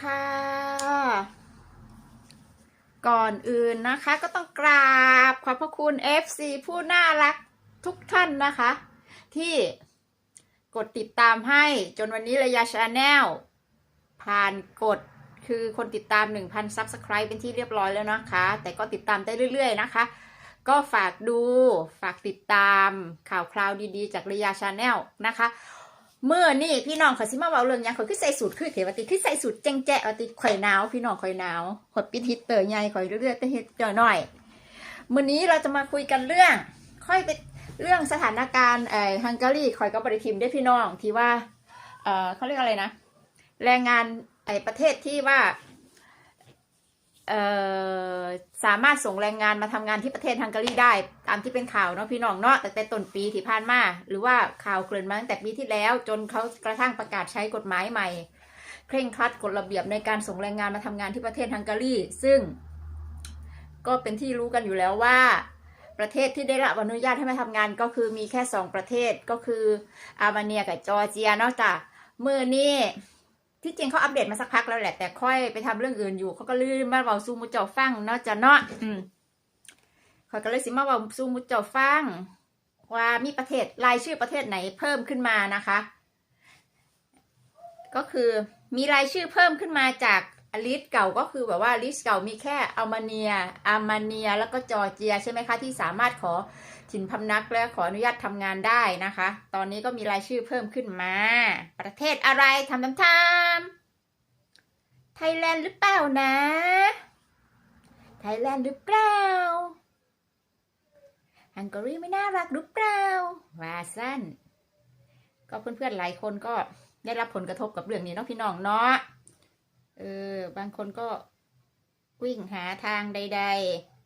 ค่ะ ก่อนอื่นนะคะก็ต้องกราบขอบพระคุณ FC ผู้น่ารักทุกท่านนะคะ ที่กดติดตามให้จนวันนี้ระยะชาแนลผ่านกดคือคนติดตาม 1,000 Subscribe เป็นที่เรียบร้อยแล้วนะคะ แต่ก็ติดตามได้เรื่อย ๆ นะคะ ก็ฝากดูฝากติดตามข่าวคราวดีๆ จากระยะชาแนลนะคะ เมื่อนี่พี่น้องเขาสิมาเว้าเรื่องหยังเขาคือใส่สูตรคือเขวติคือใส่สูตรแจงแจ๊ะวาติข่อยหนาวพี่น้องข่อยหนาวข่อยปิดฮิตเตอร์ใหญ่ข่อยเรื่อยๆแต่เฮ็ดเจอหน่อยมื้อนี้เราจะมาคุยกันเรื่อง ค่อยไปเรื่องสถานการณ์ไอ้ฮังการีข่อยก็บริทิมได้พี่น้องที่ว่าเอ่อเขาเรียกอะไรนะ แรงงานไอ้ประเทศที่ว่าเอ่อ สามารถส่งแรงงานมาทำงานที่ประเทศฮังการีได้ ตามที่เป็นข่าวเนาะพี่น้องเนาะแต่แต่ต้นปีที่ผ่านมาหรือว่าข่าวเกริ่นมาตั้งแต่ปีที่แล้ว จนเขากระทั่งประกาศใช้กฎหมายใหม่ เคร่งครัดกฎระเบียบในการส่งแรงงานมาทำงานที่ประเทศฮังการีซึ่ง ก็เป็นที่รู้กันอยู่แล้วว่า ประเทศที่ได้รับอนุญาตให้มาทำงานก็คือมีแค่สองประเทศก็คืออาร์เมเนียกับจอร์เจียเนาะจ้ะเมื่อนี่ ที่จริงเขาอัปเดตมาสักพักแล้วแหละ แต่ค่อยไปทำเรื่องอื่นอยู่เขาก็ลืมมาเบาซูมุจเจ้าฟังเนาะจะเนาะอืมขอยก็เลยสิมาเบาซูมุจเจ้าฟัง ว่ามีประเทศรายชื่อประเทศไหนเพิ่มขึ้นมานะคะ ก็คือมีรายชื่อเพิ่มขึ้นมาจาก ลิสเก่าก็คือแบบว่าลิสเก่ามีแค่อัลมาเนียอาร์มาเนีย แล้วก็จอร์เจียใช่ไหมคะ ที่สามารถขอถิ่นพำนักและขออนุญาตทำงานได้นะคะ ตอนนี้ก็มีรายชื่อเพิ่มขึ้นมา ประเทศอะไรทำทำทำไทยแลนด์หรือเปล่านะ ไทยแลนด์หรือเปล่าฮังการีไม่น่ารักหรือเปล่าวาสั้นก็เพื่อนๆหลายคนก็ได้รับผลกระทบกับเรื่องนี้เนาะพี่น้องเนาะ เออ บางคนก็วิ่งหาทางใด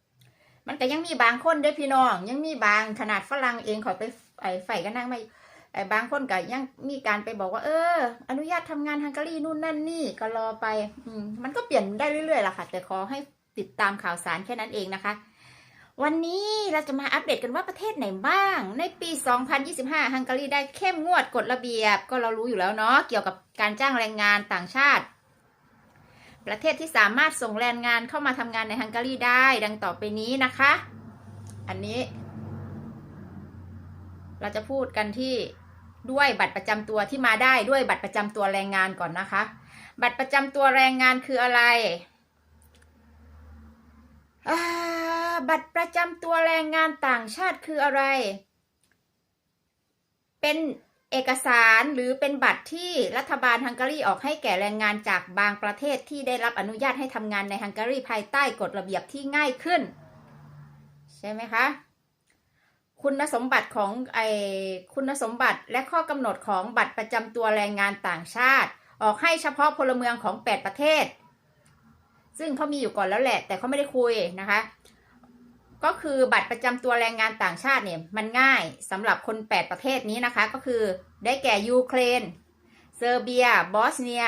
ๆ มันก็ยังมีบางคนด้อพี่น้อง ยังมีบางขนาดฝรั่งเองขอไปไอ้ไฟก็นั่งไม่ไอ้บางคนก็ยังมีการไปบอกว่า เออ อนุญาตทำงานฮังการีนู่นนั่นนี่ก็รอไป อืมมันก็เปลี่ยนได้เรื่อยๆล่ะค่ะ แต่ขอให้ติดตามข่าวสารแค่นั้นเองนะคะ วันนี้เราจะมาอัปเดตกันว่าประเทศไหนบ้าง ในปี 2025ฮังการีได้เข้มงวดกฎระเบียบ ก็เรารู้อยู่แล้วเนาะเกี่ยวกับการจ้างแรงงานต่างชาติ ประเทศที่สามารถส่งแรงงานเข้ามาทำงานในฮังการีได้ดังต่อไปนี้นะคะ อันนี้ เราจะพูดกันที่ด้วยบัตรประจำตัวที่มาได้ด้วยบัตรประจำตัวแรงงานก่อนนะคะ บัตรประจำตัวแรงงานคืออะไรบัตรประจำตัวแรงงานต่างชาติคืออะไร เป็น เอกสารหรือเป็นบัตรที่รัฐบาลฮังการีออกให้แก่แรงงานจากบางประเทศที่ได้รับอนุญาตให้ทำงานในฮังการีภายใต้กฎระเบียบที่ง่ายขึ้น ใช่ไหมคะคุณสมบัติของไอคุณสมบัติและข้อกำหนดของบัตรประจำตัวแรงงานต่างชาติ ออกให้เฉพาะพลเมืองของ 8 ประเทศ ซึ่งเขามีอยู่ก่อนแล้วแหละ แต่เขาไม่ได้คุยนะคะ ก็คือบัตรประจำตัวแรงงานต่างชาติเนี่ยมันง่ายสำหรับคน 8 ประเทศนี้นะคะ ก็คือได้แก่ยูเครน เซอร์เบีย บอสเนีย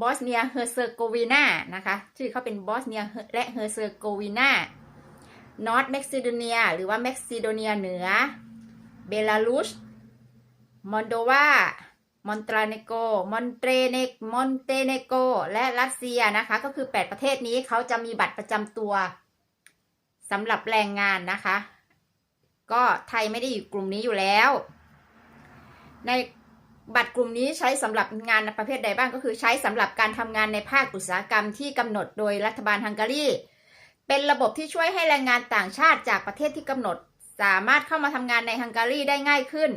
บอสเนียเฮอร์เซโกวีนานะคะ ชื่อเขาเป็นบอสเนียและเฮอร์เซโกวีนานอร์ทเม็กซิโดเนีย หรือว่าเม็กซิโดเนียเหนือ เบลารุส มอนโดวา มอนตราเนโก มอนเตเนกมอนเตเนโก และรัสเซียนะคะ ก็คือ 8 ประเทศนี้เขาจะมีบัตรประจำตัว สำหรับแรงงานนะคะ ก็ไทยไม่ได้อยู่กลุ่มนี้อยู่แล้ว ในบัตรกลุ่มนี้ใช้สำหรับงานประเภทใดบ้างก็คือใช้สำหรับการทำงานในภาคอุตสาหกรรมที่กำหนดโดยรัฐบาลฮังการีเป็นระบบที่ช่วยให้แรงงานต่างชาติจากประเทศที่กำหนด สามารถเข้ามาทำงานในฮังการีได้ง่ายขึ้น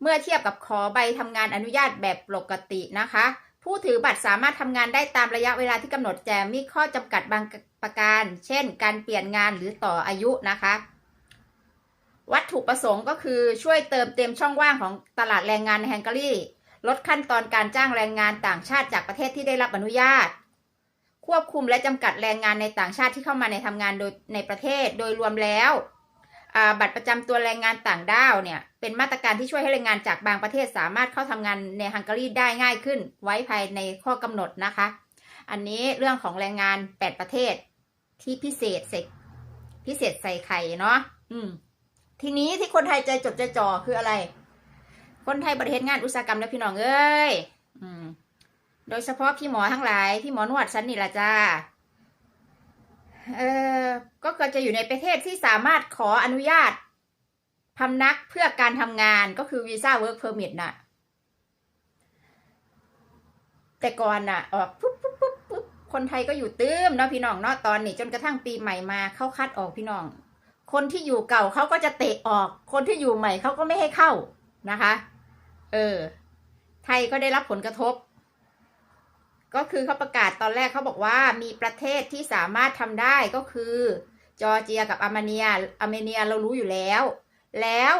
เมื่อเทียบกับขอใบทำงานอนุญาตแบบปกตินะคะ ผู้ถือบัตรสามารถทำงานได้ตามระยะเวลาที่กำหนดแต่มีข้อจำกัดบางประการ เช่น การเปลี่ยนงานหรือต่ออายุนะคะ วัตถุประสงค์ก็คือช่วยเติมเต็มช่องว่างของตลาดแรงงานในฮังการีลดขั้นตอนการจ้างแรงงานต่างชาติจากประเทศที่ได้รับอนุญาต ควบคุมและจำกัดแรงงานในต่างชาติที่เข้ามาในทำงานโดยในประเทศโดยรวมแล้ว บัตรประจำตัวแรงงานต่างด้าวเนี่ยเป็นมาตรการที่ช่วยให้แรงงานจากบางประเทศสามารถเข้าทำงานในฮังการีได้ง่ายขึ้น ไว้ภายในข้อกำหนดนะคะ อันนี้เรื่องของแรงงาน 8 ประเทศ ที่พิเศษใส่พิเศษใส่ไข่เนาะอืม ทีนี้ที่คนไทยใจจดใจจ่อคืออะไร คนไทยประเทศงานอุตสาหกรรมและพี่น้องเอ้ยอืม โดยเฉพาะพี่หมอทั้งหลายพี่หมอนวดฉันนี่ละจ้า เออก็เกิดจะอยู่ในประเทศที่สามารถขออนุญาตพำนักเพื่อการทำงานก็คือวีซ่าเวิร์กเพอร์มิทน่ะ แต่ก่อนน่ะ ออกปุ๊บปุ๊บปุ๊บปุ๊บคนไทยก็อยู่ตื้มเนาะพี่น้องเนาะตอนนี้จนกระทั่งปีใหม่มาเขาคัดออกพี่น้อง คนที่อยู่เก่าเขาก็จะเตะออก คนที่อยู่ใหม่เขาก็ไม่ให้เข้านะคะ เออ ไทยก็ได้รับผลกระทบ ก็คือเขาประกาศตอนแรกเขาบอกว่ามีประเทศที่สามารถทำได้ก็คือ จอร์เจียกับอาร์เมเนียอาร์เมเนียเรารู้อยู่แล้ว แล้ว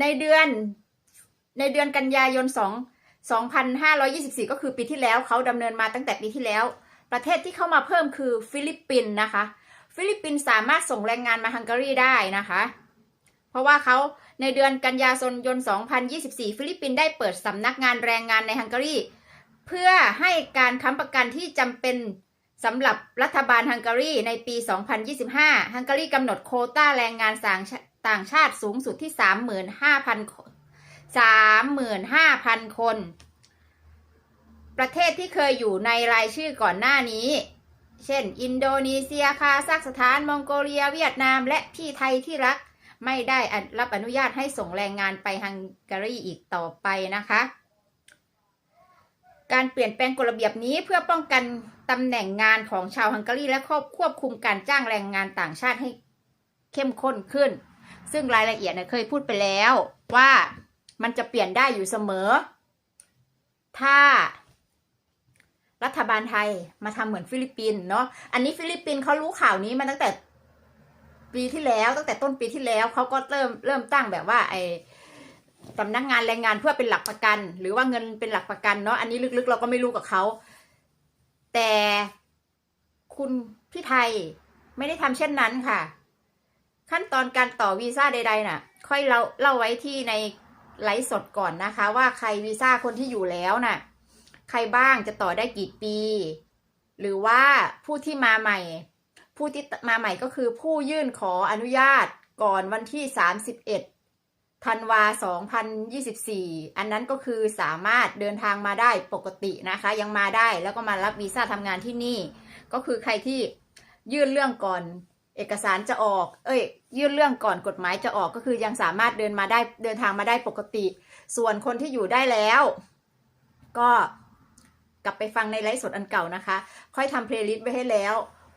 ในเดือนในเดือนกันยายน 2 2,524 ก็คือปีที่แล้วเขาดำเนินมาตั้งแต่ปีที่แล้ว ประเทศที่เข้ามาเพิ่มคือฟิลิปปินส์นะคะ ฟิลิปปินส์สามารถส่งแรงงานมาฮังการีได้นะคะ เพราะว่าเขาในเดือนกันยายน 2024 ฟิลิปปินส์ได้เปิดสำนักงานแรงงานในฮังการี เพื่อให้การค้ำประกันที่จำเป็นสำหรับรัฐบาลฮังการีในปี 2025 ฮังการีกำหนดโคต้าแรงงานต่างชาต่างชาติสูงสุดที่ 35,000 คน 35,000 คน ประเทศที่เคยอยู่ในรายชื่อก่อนหน้านี้ เช่น อินโดนีเซีย คาซัคสถาน มองโกเลีย เวียดนาม และพี่ไทยที่รัก ไม่ได้รับอนุญาตให้ส่งแรงงานไปฮังการีอีกต่อไปนะคะ การเปลี่ยนแปลงกฎระเบียบนี้เพื่อป้องกันตำแหน่งงานของชาวฮังการีและควบควบคุมการจ้างแรงงานต่างชาติให้เข้มข้นขึ้น ซึ่งรายละเอียดเนี่ยเคยพูดไปแล้วว่ามันจะเปลี่ยนได้อยู่เสมอ ถ้ารัฐบาลไทยมาทำเหมือนฟิลิปปินส์เนาะ อันนี้ฟิลิปปินส์เขารู้ข่าวนี้มาตั้งแต่ปีที่แล้วตั้งแต่ต้นปีที่แล้วเขาก็เริ่มเริ่มตั้งแบบว่าไอ สำนักงานแรงงานเพื่อเป็นหลักประกัน หรือว่าเงินเป็นหลักประกันเนาะอันนี้ลึกๆ เราก็ไม่รู้กับเขา แต่คุณพี่ไทยไม่ได้ทำเช่นนั้นค่ะ ขั้นตอนการต่อวีซ่าใดๆน่ะ ค่อยเราเล่าไว้ที่ในไลฟ์สดก่อนนะคะ ว่าใครวีซ่าคนที่อยู่แล้วน่ะ ใครบ้างจะต่อได้กี่ปี หรือว่าผู้ที่มาใหม่ ผู้ที่มาใหม่ก็คือผู้ยื่นขออนุญาตก่อนวันที่ 31 ธันวา 2024 อันนั้นก็คือสามารถเดินทางมาได้ปกตินะคะ ยังมาได้แล้วก็มารับวีซ่าทำงานที่นี่ ก็คือใครที่ยื่นเรื่องก่อนเอกสารจะออก เอ้ย ยื่นเรื่องก่อนกฎหมายจะออกก็คือยังสามารถเดินมาได้เดินทางมาได้ปกติ ส่วนคนที่อยู่ได้แล้ว ก็กลับไปฟังในไลฟ์สดอันเก่านะคะ ค่อยทำเพลย์ลิสต์ไว้ให้แล้ว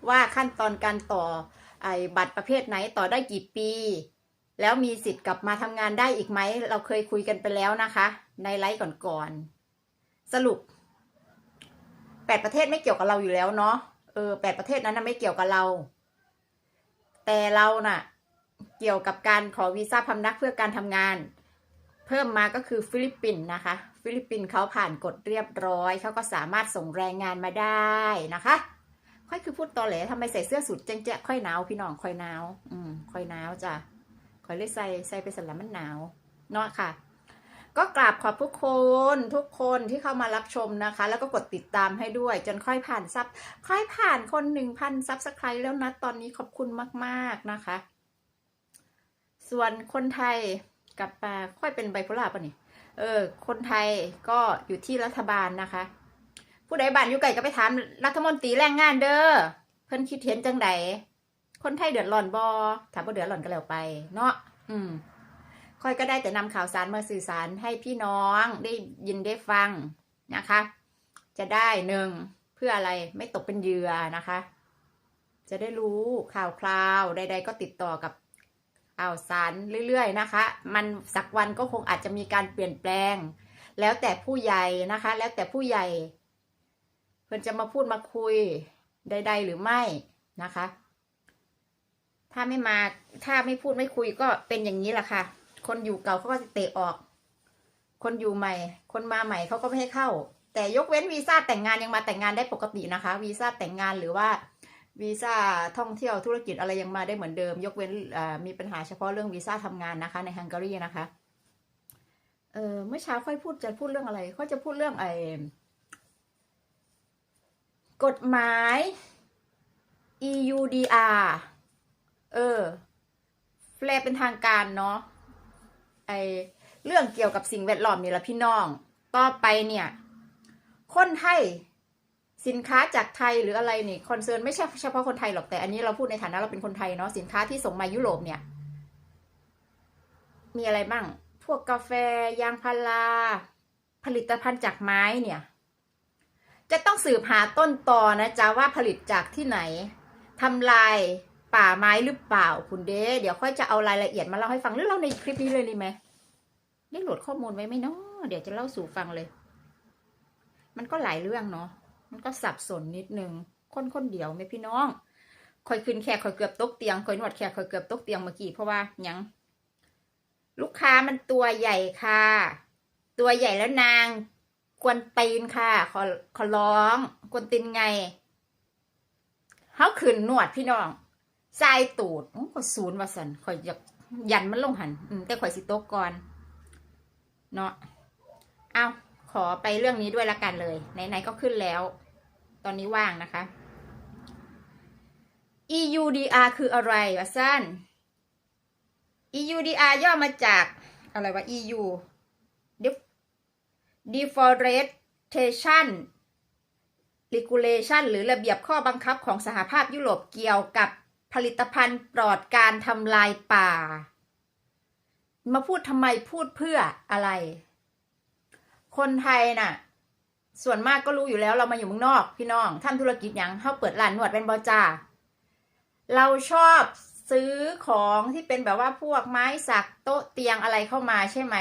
ว่าขั้นตอนการต่อไอ้บัตรประเภทไหนต่อได้กี่ปี แล้วมีสิทธิ์กลับมาทำงานได้อีกไหม เราเคยคุยกันไปแล้วนะคะ ในไลฟ์ก่อนๆสรุปแปดประเทศไม่เกี่ยวกับเราอยู่แล้วเนาะเออแปดประเทศนั้นนะไม่เกี่ยวกับเรา แต่เราน่ะ เกี่ยวกับการขอวีซ่าพำนักเพื่อการทำงาน เพิ่มมาก็คือฟิลิปปินส์นะคะ ฟิลิปปินส์เขาผ่านกฎเรียบร้อยเขาก็สามารถส่งแรงงานมาได้นะคะ ค่อยคือพูดตอแหลทำไมใส่เสื้อสูทเจ๊งแจ๊ค่อยหนาวพี่น้องค่อยหนาว อืม ค่อยหนาวจ้ะ ค่อเลยใส่ใส่ไปสลับมันหนาวเนาะค่ะ ก็กราบขอบทุกคนทุกคนที่เข้ามารับชมนะคะ แล้วก็กดติดตามให้ด้วย จนค่อยผ่านซับค่อยผ่านคนหนึ่งพันซับสไครต์แล้วนะตอนนี้ขอบคุณมาก ๆนะคะ ส่วนคนไทยกลับมาค่อยเป็นไบโพล่าป่ะนี่เออ คนไทยก็อยู่ที่รัฐบาลนะคะ ผู้ใดบ้านอยู่ไกลก็ไปถามรัฐมนตรีแรงงานเด้อเพิ่นคิดเห็นจังใด คนไทยเดือดร้อนบอถามว่าเดือดร้อนก็แล้วไป เนาะอืมค่อยก็ได้แต่นำข่าวสารมาสื่อสารให้พี่น้องได้ยินได้ฟังนะคะ จะได้หนึ่งเพื่ออะไรไม่ตกเป็นเหยื่อนะคะ จะได้รู้ข่าวคราวใด ๆ ก็ติดต่อกับข่าวสารเรื่อย ๆ นะคะ มันสักวันก็คงอาจจะมีการเปลี่ยนแปลง แล้วแต่ผู้ใหญ่นะคะ แล้วแต่ผู้ใหญ่ เพื่อนจะมาพูดมาคุยใด ๆ หรือไม่นะคะ ถ้าไม่มาถ้าไม่พูดไม่คุยก็เป็นอย่างนี้แหละค่ะ คนอยู่เก่าเขาก็จะเตะออก คนอยู่ใหม่ คนมาใหม่เขาก็ไม่ให้เข้า แต่ยกเว้นวีซ่าแต่งงานยังมาแต่งงานได้ปกตินะคะวีซ่าแต่งงานหรือว่าวีซ่าท่องเที่ยวธุรกิจอะไรยังมาได้เหมือนเดิม ยกเว้นมีปัญหาเฉพาะเรื่องวีซ่าทำงานนะคะ ในฮังการีนะคะเออเมื่อเช้าค่อยพูดจะพูดเรื่องอะไรค่อยจะพูดเรื่องไอ้กฎหมาย EUDR เออแปลเป็นทางการเนาะไอเรื่องเกี่ยวกับสิ่งแวดล้อมนี่ละพี่น้อง ต่อไปเนี่ย คนไทยสินค้าจากไทยหรืออะไรนี่คอนเซิร์นไม่ใช่เฉพาะคนไทยหรอกแต่อันนี้เราพูดในฐานะเราเป็นคนไทยเนาะสินค้าที่ส่งมายุโรปเนี่ย มีอะไรบ้าง พวกกาแฟยางพาราผลิตภัณฑ์จากไม้เนี่ย จะต้องสืบหาต้นตอนะจ๊ะว่าผลิตจากที่ไหนทำลาย ป่าไม้หรือเปล่าคุณเดเดี๋ยวค่อยจะเอารายละเอียดมาเล่าให้ฟังหรือเล่าในคลิปนี้เลยดีไหมได้โหลดข้อมูลไว้ไหมเนาะเดี๋ยวจะเล่าสู่ฟังเลย มันก็หลายเรื่องเนาะมันก็สับสนนิดนึงคนคนเดียวไหมพี่น้องคอยขึ้นแขกคอยเกือบตกเตียงคอยนวดแขกคอยเกือบตกเตียงเมื่อกี้เพราะว่ายังลูกค้ามันตัวใหญ่ค่ะ ตัวใหญ่แล้วนางกวนตีนค่ะขอขอร้อง กวนตีนไงเขาขึ้นนวดพี่น้อง ทรายตูดอื้อข่อยศูนย์ว่าสันข่อยอยากยันมันลงหันอืมแต่ข่อยสิโต๊ะก่อนเนาะเอาขอไปเรื่องนี้ด้วยละกันเลย ไหนๆก็ขึ้นแล้ว ตอนนี้ว่างนะคะ EUDR คืออะไรวะสั้น EUDR ย่อมาจาก อะไรวะ EU deforestation Regulation หรือระเบียบข้อบังคับของสหภาพยุโรปเกี่ยวกับ ลิตภัณฑ์ปลอดการทำลายป่า มาพูดทำไมพูดเพื่ออะไร คนไทยน่ะ ส่วนมากก็รู้อยู่แล้วเรามาอยู่เมืองนอก พี่น้องทำธุรกิจหยังเขาเปิดร้านนวดเป็นบอจ้าเราชอบซื้อของที่เป็นแบบว่าพวกไม้สักโต๊ะเตียงอะไรเข้ามาใช่ไหม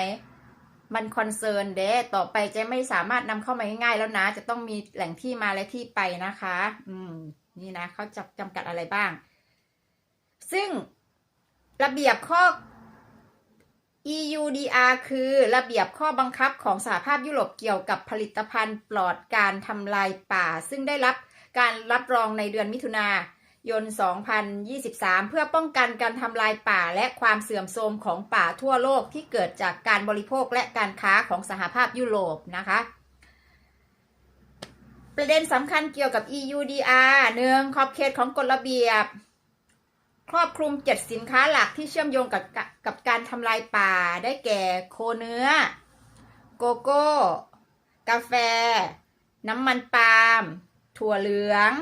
มันคอนเซิร์นเด้ต่อไปจะไม่สามารถนำเข้ามาง่ายๆแล้วนะ จะต้องมีแหล่งที่มาและที่ไปนะคะ อืม นี่นะเขาจะจำกัดอะไรบ้าง ซึ่งระเบียบข้อ EUDR คือระเบียบข้อบังคับของสหภาพยุโรปเกี่ยวกับผลิตภัณฑ์ปลอดการทำลายป่า ซึ่งได้รับการรับรองในเดือนมิถุนายน 2023 เพื่อป้องกันการทำลายป่าและความเสื่อมโทรมของป่าทั่วโลกที่เกิดจากการบริโภคและการค้าของสหภาพยุโรปนะคะ ประเด็นสำคัญเกี่ยวกับ EUDR หนึ่งขอบเขตของกฎระเบียบ ครอบคลุม7สินค้าหลักที่เชื่อมโยงกับก,กับการทำลายป่าได้แก่โคเนื้อ โกโก้ กาแฟ น้ำมันปาล์มถั่วเหลือง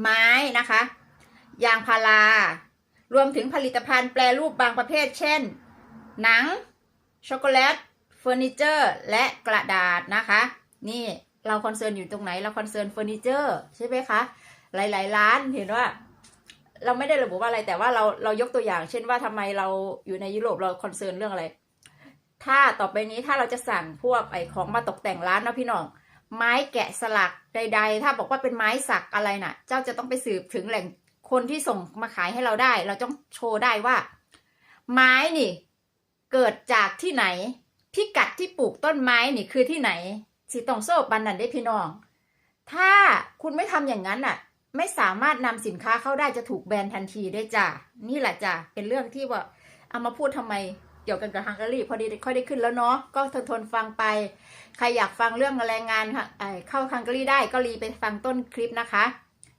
ไม้นะคะ ยางพารารวมถึงผลิตภัณฑ์แปรรูปบางประเภท เช่น หนัง ช็อกโกแลต เฟอร์นิเจอร์ และกระดาษนะคะ นี่เราคอนเซิร์นอยู่ตรงไหน เราคอนเซิร์นเฟอร์นิเจอร์ใช่ไหมคะ หลาย ๆ ร้านเห็นว่า เราไม่ได้ระบุว่าอะไรแต่ว่าเราเรายกตัวอย่าง เช่นว่าทำไมเราอยู่ในยุโรปเราคอนเซิร์นเรื่องอะไร ถ้าต่อไปนี้ถ้าเราจะสั่งพวกไอของมาตกแต่งร้านนะพี่น้องไม้แกะสลักใด ๆ ถ้าบอกว่าเป็นไม้สักอะไรน่ะ เจ้าจะต้องไปสืบถึงแหล่งคนที่ส่งมาขายให้เราได้ เราต้องโชว์ได้ว่า ไม้นี่ เกิดจากที่ไหน พิกัดที่ปลูกต้นไม้นี่คือที่ไหนสีตองโซ่บันนันได้พี่น้อง ถ้าคุณไม่ทำอย่างนั้นน่ะ ไม่สามารถนำสินค้าเข้าได้จะถูกแบนทันทีได้จ้ะนี่แหละจ้ะเป็นเรื่องที่ว่าเอามาพูดทำไมเกี่ยวกันกับฮังการีพอดีค่อยได้ขึ้นแล้วเนาะก็ทนทนฟังไป ใครอยากฟังเรื่องแรงงานค่ะเข้าฮังการีได้ก็รีไปฟังต้นคลิปนะคะ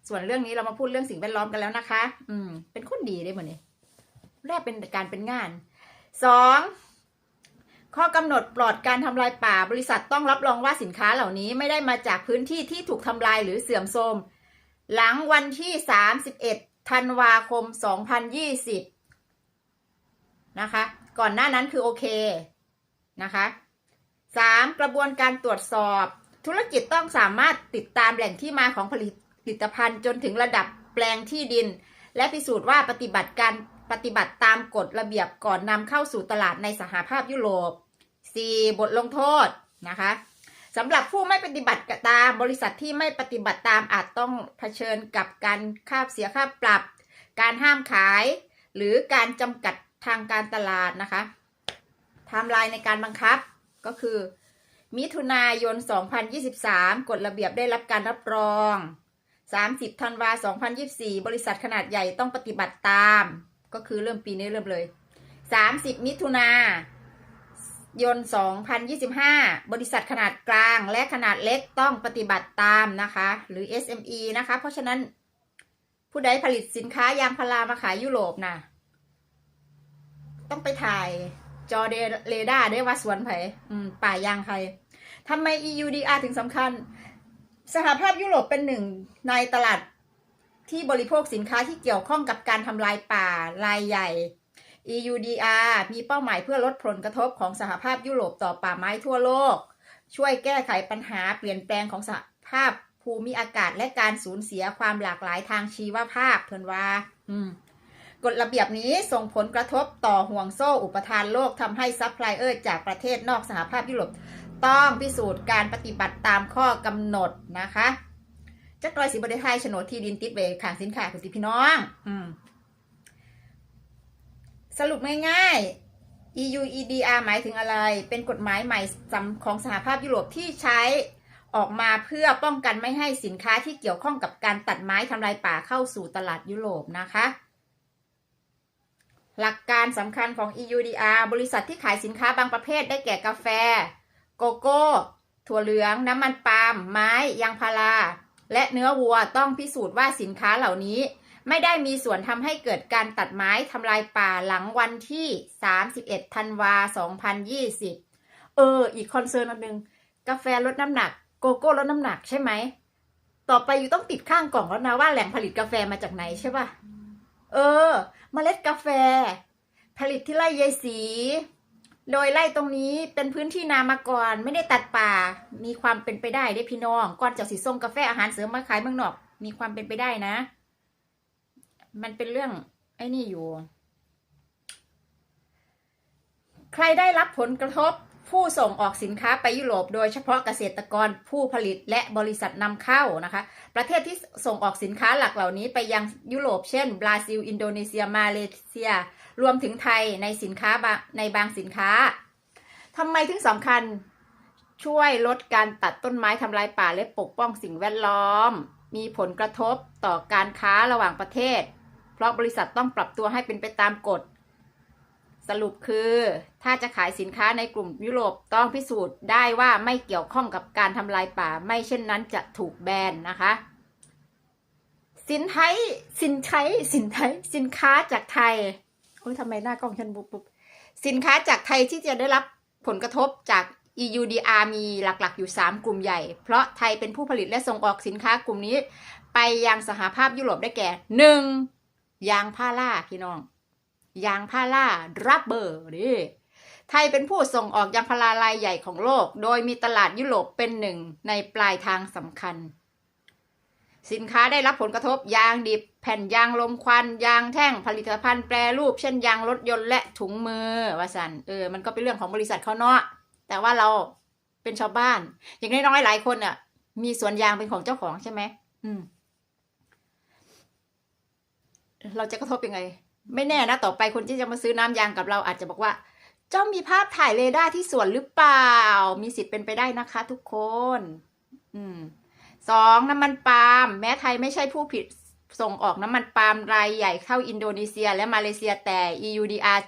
ส่วนเรื่องนี้เรามาพูดเรื่องสิ่งแวดล้อมกันแล้วนะคะ อืม เป็นคนดีได้หมดนี่แรกเป็นการเป็นงานสองข้อกำหนดปลอดการทำลายป่าบริษัทต้องรับรองว่าสินค้าเหล่านี้ไม่ได้มาจากพื้นที่ที่ถูกทำลายหรือเสื่อมโทรม หลังวันที่ 31 ธันวาคม 2020 นะคะ ก่อนหน้านั้นคือโอเคนะคะ 3. กระบวนการตรวจสอบ ธุรกิจต้องสามารถติดตามแหล่งที่มาของผลิตภัณฑ์จนถึงระดับแปลงที่ดิน และพิสูจน์ว่าปฏิบัติการปฏิบัติตามกฎระเบียบก่อนนำเข้าสู่ตลาดในสหภาพยุโรป 4. บทลงโทษนะคะ สำหรับผู้ไม่ปฏิบัติตาม บริษัทที่ไม่ปฏิบัติตามอาจต้องเผชิญกับการค่าเสียค่าปรับ การห้ามขาย หรือการจำกัดทางการตลาดนะคะไทม์ไลน์ในการบังคับก็คือ มิถุนายน 2023 กฎระเบียบได้รับการรับรอง 30 ธันวา 2024 บริษัทขนาดใหญ่ต้องปฏิบัติตาม ก็คือเริ่มปีนี้เริ่มเลย 30 มิถุนา ยน2025 บริษัทขนาดกลางและขนาดเล็กต้องปฏิบัติตามนะคะ หรือ SME นะคะ เพราะฉะนั้นผู้ใดผลิตสินค้ายางพารามาขายยุโรปนะต้องไปถ่ายจอเรดาร์ได้ว่าสวนไผอืมป่ายางใครทำไม EUDR ถึงสำคัญ สหภาพยุโรปเป็นหนึ่งในตลาดที่บริโภคสินค้าที่เกี่ยวข้องกับการทำลายป่ารายใหญ่ EUDR มีเป้าหมายเพื่อลดผลกระทบของสหภาพยุโรปต่อป่าไม้ทั่วโลก ช่วยแก้ไขปัญหาเปลี่ยนแปลงของสภาพภูมิอากาศและการสูญเสียความหลากหลายทางชีวภาพเพิ่นว่า อืมกฎระเบียบนี้ส่งผลกระทบต่อห่วงโซ่อุปทานโลกทำให้ซัพพลายเออร์จากประเทศนอกสหภาพยุโรปต้องพิสูจน์การปฏิบัติตามข้อกำหนดนะคะจักรอยสีบริไทยโฉนดที่ดินติดเวขางสินค้าคุณติพี่น้อง อืม สรุปง่ายๆ EU EDR หมายถึงอะไร เป็นกฎหมายใหม่ของสหภาพยุโรปที่ใช้ออกมาเพื่อป้องกันไม่ให้สินค้าที่เกี่ยวข้องกับการตัดไม้ทำลายป่าเข้าสู่ตลาดยุโรปนะคะ หลักการสำคัญของ EUDR บริษัทที่ขายสินค้าบางประเภทได้แก่กาแฟ โกโก้ ถั่วเหลือง น้ำมันปาล์ม ไม้ ยางพารา และเนื้อวัวต้องพิสูจน์ว่าสินค้าเหล่านี้ ไม่ได้มีส่วนทำให้เกิดการตัดไม้ทำลายป่าหลังวันที่ 31 ธันวา 2020 เออ อีกคอนเซิร์นนหนึ่ง กาแฟลดน้ำหนัก โกโก้ลดน้ำหนักใช่ไหม ต่อไปอยู่ต้องติดข้างกล่องแล้วนะว่าแหล่งผลิตกาแฟมาจากไหนใช่ป่ะ เออเมล็ดกาแฟ ผลิตที่ไร่ยายสีโดยไร่ตรงนี้เป็นพื้นที่นามาก่อน ไม่ได้ตัดป่า มีความเป็นไปได้ได้พี่น้อง ก่อนจะสีส้มกาแฟอาหารเสริมมาขายเมืองนอก มีความเป็นไปได้นะ มันเป็นเรื่องไอ้นี่อยู่ ใครได้รับผลกระทบผู้ส่งออกสินค้าไปยุโรปโดยเฉพาะเกษตรกรผู้ผลิตและบริษัทนำเข้านะคะ ประเทศที่ส่งออกสินค้าหลักเหล่านี้ไปยังยุโรปเช่น บราซิล อินโดนีเซีย มาเลเซีย รวมถึงไทยในสินค้าในบางสินค้าทำไมถึงสำคัญช่วยลดการตัดต้นไม้ทำลายป่าและปกป้องสิ่งแวดล้อม มีผลกระทบต่อการค้าระหว่างประเทศ เพราะบริษัทต้องปรับตัวให้เป็นไปตามกฎ สรุปคือ ถ้าจะขายสินค้าในกลุ่มยุโรปต้องพิสูจน์ได้ว่าไม่เกี่ยวข้องกับการทำลายป่า ไม่เช่นนั้นจะถูกแบนนะคะ สินไทยสินไทยสินไทยสินค้าจากไทยโอ้ยทำไมหน้ากล้องฉันบุบบุบสินค้าจากไทยที่จะได้รับผลกระทบจาก EUDR มีหลักๆ อยู่ 3 กลุ่มใหญ่ เพราะไทยเป็นผู้ผลิตและส่งออกสินค้ากลุ่มนี้ ไปยังสหภาพยุโรปได้แก่ 1. ยางพาราพี่น้อง ยางพารารับเบอร์ดิไทยเป็นผู้ส่งออกยางพารารายใหญ่ของโลก โดยมีตลาดยุโรปเป็นหนึ่งในปลายทางสำคัญ สินค้าได้รับผลกระทบยางดิบ แผ่นยางลมควัน ยางแท่งผลิตภัณฑ์แปรรูป เช่นยางรถยนต์และถุงมือว่าสันเออมันก็เป็นเรื่องของบริษัทเขาเนาะแต่ว่าเราเป็นชาวบ้าน อย่างน้อยๆหลายคนอะ มีสวนยางเป็นของเจ้าของใช่ไหมอืม เราจะกระทบยังไง ไม่แน่นะต่อไปคนที่จะมาซื้อน้ำยางกับเราอาจจะบอกว่า เจ้ามีภาพถ่ายเรดาร์ที่สวนหรือเปล่า มีสิทธิ์เป็นไปได้นะคะ ทุกคน อืมสองน้ำมันปาล์มแม้ไทยไม่ใช่ผู้ผิดส่งออกน้ำมันปาล์มรายใหญ่เข้าอินโดนีเซียและมาเลเซียแต่ EUDR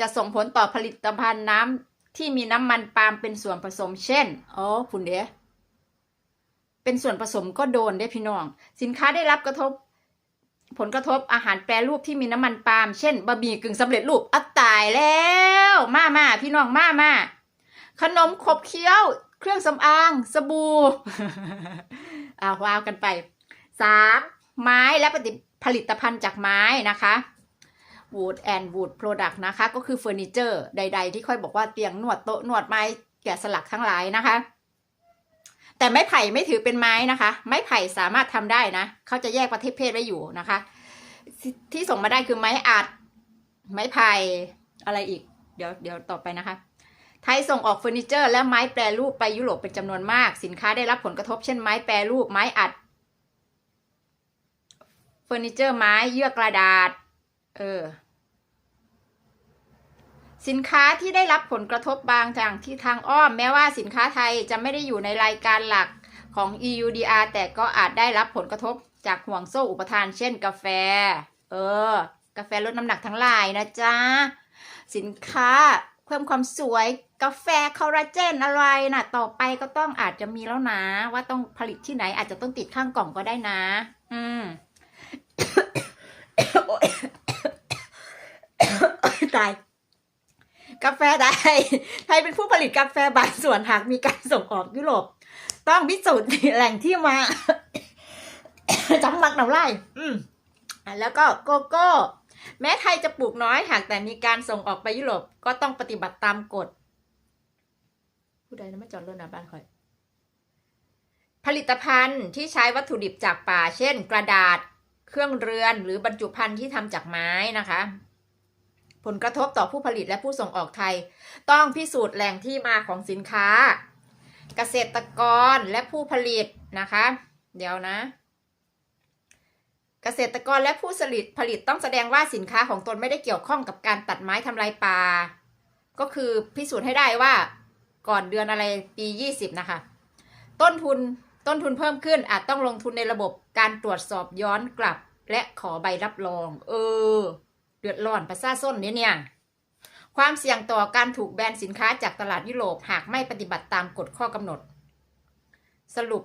จะส่งผลต่อผลิตภัณฑ์น้ำที่มีน้ำมันปาล์มเป็นส่วนผสมเช่นอ๋อคุณเดเป็นส่วนผสมก็โดนได้พี่น้อง สินค้าได้รับกระทบ ผลกระทบอาหารแปรรูปที่มีน้ำมันปาล์มเช่นบะหมี่กึ่งสำเร็จรูปอัตตายแล้ว มามาพี่น้องมามาขนมขบเคี้ยว เครื่องสำอาง สบู่อ่าว้าวกันไปสามไม้และปฏิผลิตภัณฑ์จากไม้นะคะ wood and wood product นะคะ ก็คือเฟอร์นิเจอร์ใด ๆ ที่ค่อยบอกว่าเตียงนวดโต๊ะนวดไม้แกะสลักทั้งหลายนะคะ แต่ไม้ไผ่ไม่ถือเป็นไม้นะคะ ไม้ไผ่สามารถทำได้นะเขาจะแยกประเภทเพศไว้อยู่นะคะ ที่ส่งมาได้คือไม้อัด ไม้ไผ่อะไรอีก เดี๋ยวเดี๋ยวต่อไปนะคะ ไทยส่งออกเฟอร์นิเจอร์ และไม้แปรรูปไปยุโรปเป็นจำนวนมาก สินค้าได้รับผลกระทบเช่นไม้แปรรูปไม้อัดเฟอร์นิเจอร์ไม้เยื่อกระดาษ เออ สินค้าที่ได้รับผลกระทบบางจากที่ทางอ้อม แม้ว่าสินค้าไทยจะไม่ได้อยู่ในรายการหลักของ EUDR แต่ก็อาจได้รับผลกระทบจากห่วงโซ่อุปทานเช่นกาแฟ เออ กาแฟลดน้ำหนักทั้งหลายนะจ๊ะ สินค้าเพิ่มความสวยกาแฟคอลลาเจนอะไรนะ่ะ ต่อไปก็ต้องอาจจะมีแล้วนะ ว่าต้องผลิตที่ไหนอาจจะต้องติดข้างกล่องก็ได้นะ อืมตาย กาแฟไทยไทยเป็นผู้ผลิตกาแฟบางส่วนหากมีการส่งออกยุโรป ต้องพิสูจน์แหล่งที่มาจังหวัดหนองไร่อืมอะแล้วก็โกโก้ แม้ไทยจะปลูกน้อยหากแต่มีการส่งออกไปยุโรปก็ต้องปฏิบัติตามกฎ ผู้ใดนะมาจอดรถหน้าบ้านคอย ผลิตภัณฑ์ที่ใช้วัตถุดิบจากป่า เช่น กระดาษ เครื่องเรือน หรือบรรจุภัณฑ์ที่ทำจากไม้นะคะ ผลกระทบต่อผู้ผลิตและผู้ส่งออกไทย ต้องพิสูจน์แหล่งที่มาของสินค้า เกษตรกรและผู้ผลิตนะคะ เดี๋ยวนะ เกษตรกรและผู้ผลิตผลิตต้องแสดงว่าสินค้าของตนไม่ได้เกี่ยวข้องกับการตัดไม้ทำลายป่าก็คือพิสูจน์ให้ได้ว่าก่อนเดือนอะไรปี 20 นะคะ ต้นทุนต้นทุนเพิ่มขึ้นอาจต้องลงทุนในระบบการตรวจสอบย้อนกลับ และขอใบรับรอง เออ เดือดร้อนประชาชนเนี่ยเนี่ยความเสี่ยงต่อการถูกแบนสินค้าจากตลาดยุโรปหากไม่ปฏิบัติตามกฎข้อกำหนด สรุป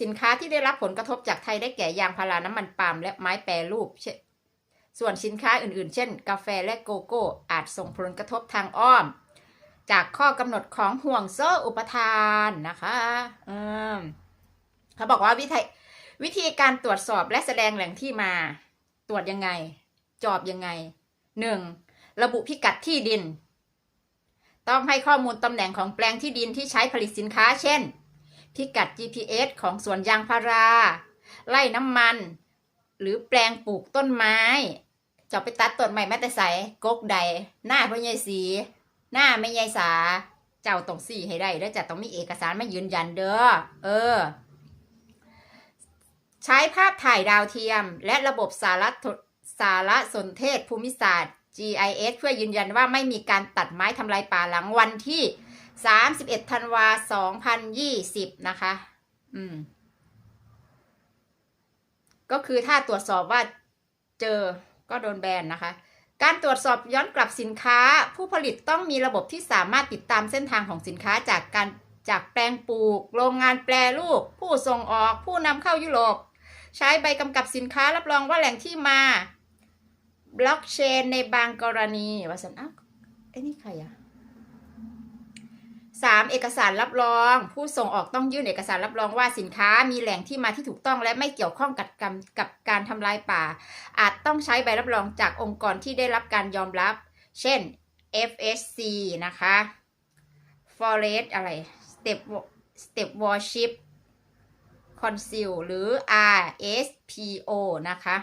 สินค้าที่ได้รับผลกระทบจากไทยได้แก่ยางพาราน้ำมันปาล์มและไม้แปรรูป ส่วนสินค้าอื่นๆ เช่น กาแฟและโกโก้ อาจส่งผลกระทบทางอ้อม จากข้อกำหนดของห่วงโซ่อุปทานนะคะเขาบอกว่าวิธีวิธีการตรวจสอบและแสดงแหล่งที่มา ตรวจยังไง จอบยังไง หนึ่งระบุพิกัดที่ดิน ต้องให้ข้อมูลตำแหน่งของแปลงที่ดินที่ใช้ผลิตสินค้า เช่น พิกัด GPS ของสวนยางพารา ไร่น้ำมัน หรือแปลงปลูกต้นไม้จะไปตัดต้นใหม่แม้แต่ใสกกใด หน้าพ่อใหญ่สี หน้าไม่ใหญ่สา เจ้าต้องสี่ให้ได้แล้วจะต้องมีเอกสารมายืนยันเด้อ เออ ใช้ภาพถ่ายดาวเทียม และระบบสารท สารสนเทศภูมิศาสตร์ GIS เพื่อยืนยันว่าไม่มีการตัดไม้ทำลายป่าหลังวันที่ 31 ธันวา 2020 นะคะ อืม ก็คือถ้าตรวจสอบว่าเจอก็โดนแบนนะคะ การตรวจสอบย้อนกลับสินค้า ผู้ผลิตต้องมีระบบที่สามารถติดตามเส้นทางของสินค้าจากการจากแปลงปลูก โรงงานแปรรูป ผู้ส่งออก ผู้นำเข้ายุโรป ใช้ใบกำกับสินค้ารับรองว่าแหล่งที่มา บล็อกเชนในบางกรณีว่าสันอ้าวไอ้นี่ใครอะสามเอกสารรับรอง ผู้ส่งออกต้องยื่นเอกสารรับรองว่าสินค้ามีแหล่งที่มาที่ถูกต้องและไม่เกี่ยวข้องกับกรรมกับการทำลายป่า อาจต้องใช้ใบรับรองจากองค์กรที่ได้รับการยอมรับ เช่น FSC นะคะ Forest อะไร Step Step Worship Council หรือ RSPO นะคะ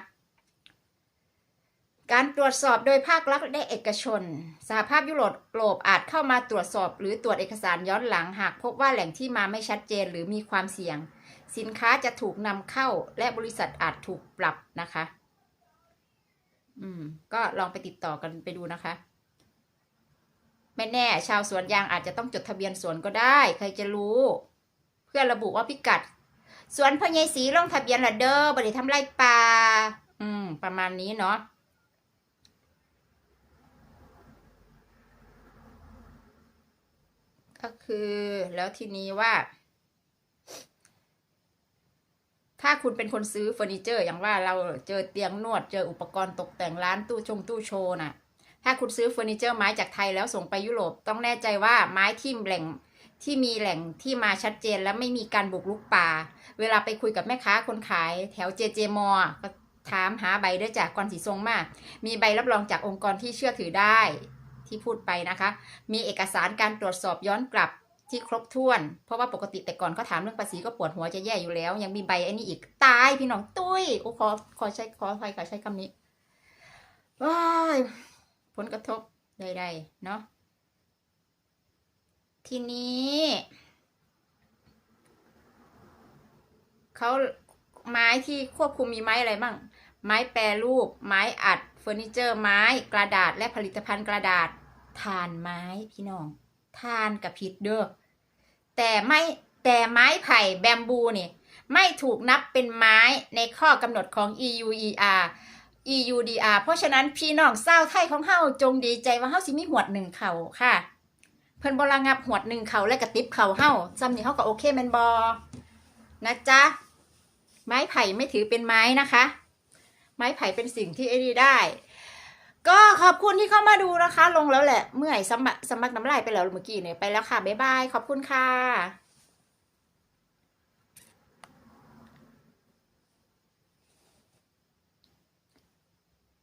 การตรวจสอบโดยภาครัฐและเอกชน สหภาพยุโรปโกลปอาจเข้ามาตรวจสอบ หรือตรวจเอกสารย้อนหลังหากพบว่าแหล่งที่มาไม่ชัดเจนหรือมีความเสี่ยง สินค้าจะถูกนำเข้าและบริษัทอาจถูกปรับนะคะ อืม ก็ลองไปติดต่อกันไปดูนะคะไม่แน่ชาวสวนยางอาจจะต้องจดทะเบียนสวนก็ได้ ใครจะรู้ เพื่อระบุว่าพิกัด สวนพญายศรีลงทะเบียนละเด้อบริทำไรป่าอืม ประมาณนี้เนาะ ก็คือแล้วทีนี้ว่า ถ้าคุณเป็นคนซื้อเฟอร์นิเจอร์ อย่างว่าเราเจอเตียงนวด เจออุปกรณ์ตกแต่งร้านตู้ชงตู้โชว์น่ะ ถ้าคุณซื้อเฟอร์นิเจอร์ไม้จากไทยแล้วส่งไปยุโรปต้องแน่ใจว่าไม้ที่แหล่งที่มีแหล่งที่มาชัดเจนและไม่มีการบุกรุกป่า เวลาไปคุยกับแม่ค้าคนขายแถวเจเจมอก็ถามหาใบด้วยจากก่อนสีทรงมา มีใบรับรองจากองค์กรที่เชื่อถือได้ ที่พูดไปนะคะ มีเอกสารการตรวจสอบย้อนกลับที่ครบถ้วน เพราะว่าปกติแต่ก่อนเขาถามเรื่องภาษีก็ปวดหัวจะแย่อยู่แล้ว ยังมีใบไอ้นี่อีกตายพี่น้องตุ้ยโอ้ขอขอใช้ขออภัยขอใช้คำนี้ว้ายผลกระทบใดๆเนาะทีนี้เขาไม้ที่ควบคุมมีไม้อะไรบ้าง ไม้แปรรูป ไม้อัดเฟอร์นิเจอร์ไม้กระดาษและผลิตภัณฑ์กระดาษทานไม้พี่น้องทานกับผิดเด้อแต่ไม่แต่ไม้ไผ่แบมบูนี่ไม่ถูกนับเป็นไม้ในข้อกำหนดของ EUER EUDR เพราะฉะนั้นพี่น้องเศร้าไทยของเฮาจงดีใจว่าเฮาสิมีหวดหนึ่งเขาค่ะ เพิ่นบระงับหวดหนึ่งเขาและกระติบเขาเฮาจำนี่เฮาก็โอเคแมนบอนะจ๊ะไม้ไผ่ไม่ถือเป็นไม้นะคะ ไม้ไผ่เป็นสิ่งที่ไอ้นี่ได้ ก็ขอบคุณที่เข้ามาดูนะคะ ลงแล้วแหละ เมื่อยสมัครสมัครน้ำลายไปแล้วเมื่อกี้เนี่ยไปแล้วค่ะ บ๊ายบาย ขอบคุณค่ะ